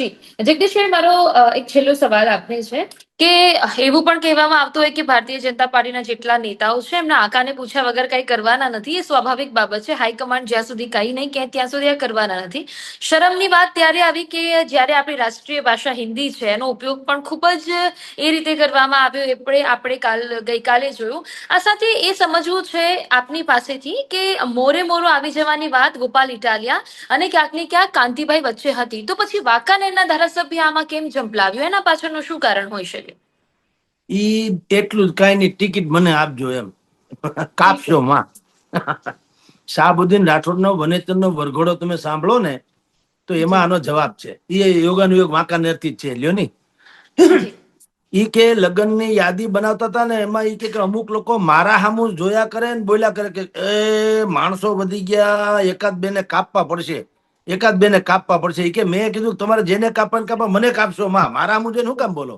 જી. જગદીશભાઈ મારો એક છેલ્લો સવાલ આપને છે. કે એવું પણ કહેવામાં આવતું હોય કે ભારતીય જનતા પાર્ટીના જેટલા નેતાઓ છે, એમના આકાને પૂછ્યા વગર કંઈ કરવાના નથી. એ સ્વાભાવિક બાબત છે. હાઈકમાન્ડ જ્યાં સુધી કંઈ નહીં કહે ત્યાં સુધી આ કરવાના નથી. શરમની વાત ત્યારે આવી કે જ્યારે આપણી રાષ્ટ્રીય ભાષા હિન્દી છે, એનો ઉપયોગ પણ ખૂબ જ એ રીતે કરવામાં આવ્યો. એ પણ આપણે કાલ, ગઈકાલે જોયું. આ સાથે એ સમજવું છે આપની પાસેથી કે મોરે મોરો આવી જવાની વાત ગોપાલ ઇટાલિયા અને ક્યાંક ને ક્યાંક કાંતિભાઈ વચ્ચે હતી. તો પછી વાંકાનેરના ધારાસભ્ય આમાં કેમ જંપલાવ્યો એના પાછળનું શું કારણ હોઈ શકે? ઈ એટલું જ કઈ નહીં ટિકિટ મને આપજો એમ. કાપશો માં. શાહબુદ્દીન રાઠોડનો વનેતરનો વરઘોડો તમે સાંભળો ને તો એમાં આનો જવાબ છે. એ યોગાનુયોગ વાંકાનેરથી જ છે લ્યો ની. ઈ કે લગ્નની યાદી બનાવતા હતા ને એમાં ઈ કે અમુક લોકો મારા હામુ જોયા કરે ને બોલ્યા કરે કે એ માણસો વધી ગયા એકાદ બે ને કાપવા પડશે એકાદ બેને કાપવા પડશે. ઈ કે મેં કીધું તમારે જેને કાપવા ને કાપવા મને કાપશો માં. મારા હામુ જોઈને શું કામ બોલો?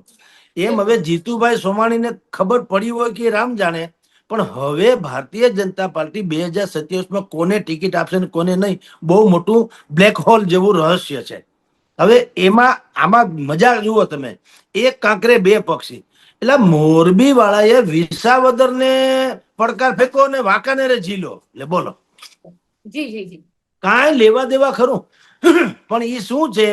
એમ હવે જીતુભાઈ સોમાણીને ખબર પડી હોય કે રામ જાણે પણ હવે ભારતીય જનતા પાર્ટી બે હજાર સત્યાવીસમાં કોને ટિકિટ આપશે ને કોને નહીં બહુ મોટું બ્લેક હોલ જેવું રહસ્ય છે. હવે એમાં આમાં મજા જુઓ તમે એક કાંકરે બે પક્ષી એટલે મોરબી વાળાએ વિસાવદર ને પડકાર ફેંકો ને વાંકાનેરે ઝીલો એટલે બોલો. જી જી જી. કાંઈ લેવા દેવા ખરું? પણ એ શું છે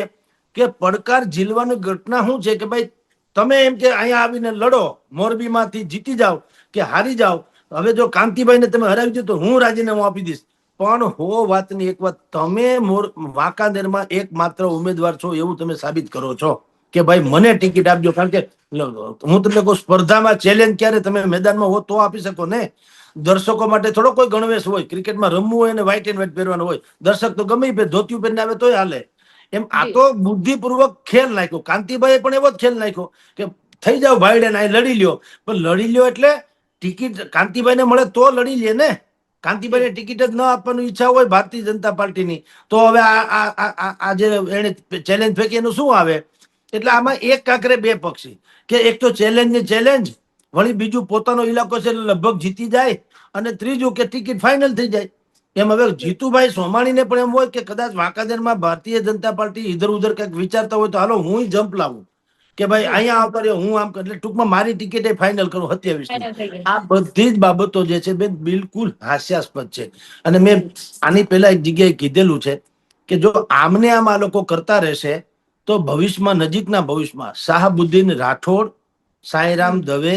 કે પડકાર ઝીલવાની ઘટના શું છે કે ભાઈ તમે એમ કે અહીંયા આવીને લડો, મોરબીમાંથી જીતી જાઓ કે હારી જાઓ, હવે જો કાંતિભાઈને તમે હરાવી દો તો હું રાજીનામું આપી દઈશ. પણ હો વાતની એક વાત, તમે મોર, વાંકાનેરમાં એક માત્ર ઉમેદવાર છો એવું તમે સાબિત કરો છો કે ભાઈ મને ટિકિટ આપજો. કારણ કે હું તમને કહું, સ્પર્ધામાં ચેલેન્જ ક્યારે તમે મેદાનમાં હો તો આપી શકો ને? દર્શકો માટે થોડો કોઈ ગણવેશ હોય, ક્રિકેટમાં રમવું હોય ને વ્હાઇટ એન્ડ વ્હાઇટ પહેરવાનું હોય. દર્શક તો ગમે ધોતિયું પહેરીને આવે તોય હાલે. એમ આ તો બુદ્ધિપૂર્વક ખેલ નાખ્યો. કાંતિભાઈએ પણ એવો જ ખેલ નાખ્યો કે થઈ જાવ ભાઈડે ના લડી લ્યો. પણ લડી લ્યો એટલે ટિકિટ કાંતિભાઈને મળે તો લડી લે ને. કાંતિભાઈને ટિકિટ જ ન આપવાની ઈચ્છા હોય ભારતીય જનતા પાર્ટીની. તો હવે આ આ- આ આ- આ જે એને ચેલેન્જ ફેંકી એનું શું આવે? એટલે આમાં એક કાંકરે બે પક્ષી. કે એક તો ચેલેન્જ ને ચેલેન્જ વળી બીજું પોતાનો ઇલાકો છે લગભગ જીતી જાય અને ત્રીજું કે ટિકિટ ફાઇનલ થઈ જાય. એમ હવે જીતુભાઈ સોમાણીને પણ એમ હોય કે કદાચ વાંકાનેરમાં ભારતીય જનતા પાર્ટી ઇધર ઉધર કંઈક વિચારતા હોય તો હાલો હું જમ્પ લાવું. કે ભાઈ અહીંયા આવતા રહ્યો હું આમ એટલે ટૂંકમાં મારી ટિકિટ એ ફાઇનલ કરું સત્યાવીસ આ બધી જ બાબતો જે છે બેન બિલકુલ હાસ્યાસ્પદ છે. અને મેં આની પહેલા એક જગ્યાએ કીધેલું છે કે જો આમને આમ આ લોકો કરતા રહેશે તો ભવિષ્યમાં નજીકના ભવિષ્યમાં શાહબુદ્દીન રાઠોડ સાંઈરામ દવે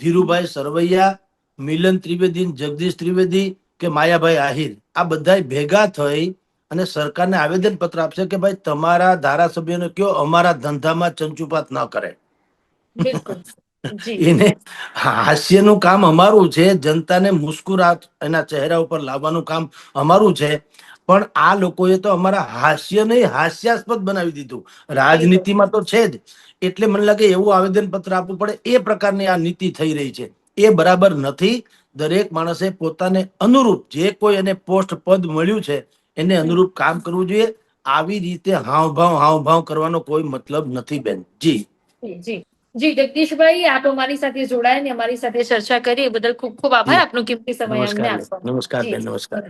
ધીરુભાઈ સરવૈયા મિલન ત્રિવેદી જગદીશ ત્રિવેદી કે માયાભાઈ આહિર આ બધા ભેગા થઈ અને સરકારને આવેદન પત્ર આપશે કે ભાઈ તમારા ધારાસભ્યોને કયો અમારા ધંધામાં ચંચુપાત ન કરે. એને હાસ્યનું કામ અમારું છે જનતાને મુસ્કુરાટ એના ચહેરા ઉપર લાવવાનું કામ અમારું છે. પણ આ લોકોએ તો અમારા હાસ્ય નહીં હાસ્યાસ્પદ બનાવી દીધું. રાજનીતિમાં તો છે જ. એટલે મને લાગે એવું આવેદન પત્ર આપવું પડે. એ પ્રકારની આ નીતિ થઈ રહી છે. એ બરાબર નથી. દરેક માણસે પોતાને અનુરૂપ જે કોઈ એને પોસ્ટ પદ મળ્યું છે એને અનુરૂપ કામ કરવું જોઈએ. આવી રીતે હાવભાવ હાવભાવ કરવાનો કોઈ મતલબ નથી બેન. જી. જી જી. જગદીશભાઈ આપ અમારી સાથે જોડાયા ને અમારી સાથે ચર્ચા કરી. એ બદલ ખૂબ ખૂબ આભાર. આપનો કિંમતી સમય અમને નમસ્કાર બેન. નમસ્કાર.